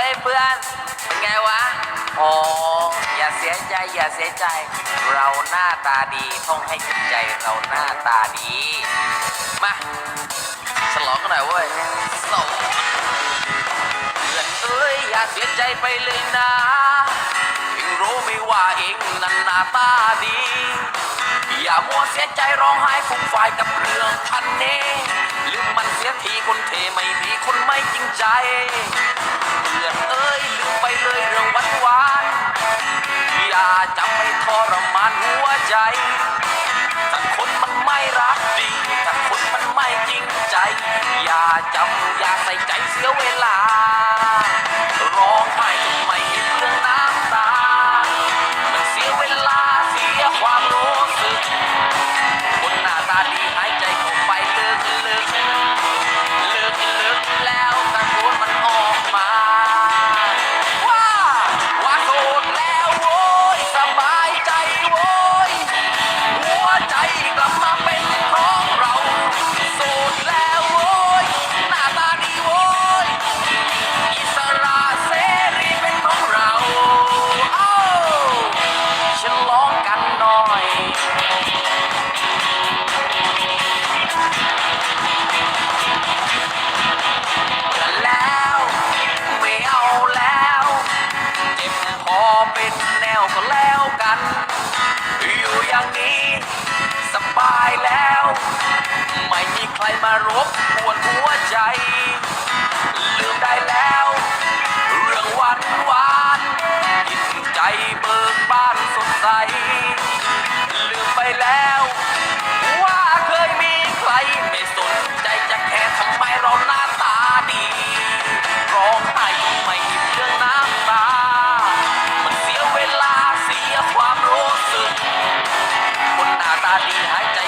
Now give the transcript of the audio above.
ฮ้ยเพื่อนเป็นไงวะโออย่าเสียใจอย่าเสียใจ เราหน้าตาดีต้องให้จิตใจเราหน้าตาดี มาฉลองกันหน่อยเว้ยโสดเพื่อนเอ้ยอย่าเสียใจไปเลยนะเองรู้ไม่ว่าเองนั้นหน้าตาดี อย่ามัวเสียใจร้องไห้ฟุ่มฝ่ายกับเรื่องพันนี้ลืมมันเสียทีคนเทไม่ดีคนไม่จริงใจ พื่อนเอ้ยลืมไปเลยเรื่องหวานหวานอย่าจำไม่ทรมานหัวใจถ้าคนมันไม่รักดีถ้าคนมันไม่จริงใจ อย่าจำอย่าใส่ใจเสียเวลา แล้ว ว่าเคยมีใครไม่สนใจจะแค่ทำไมเราหน้าตาดี ร้องไห้ไม่เรื่องน้ำตา มันเสียเวลาเสียความรู้สึก คนหน้าตาดีหายใจ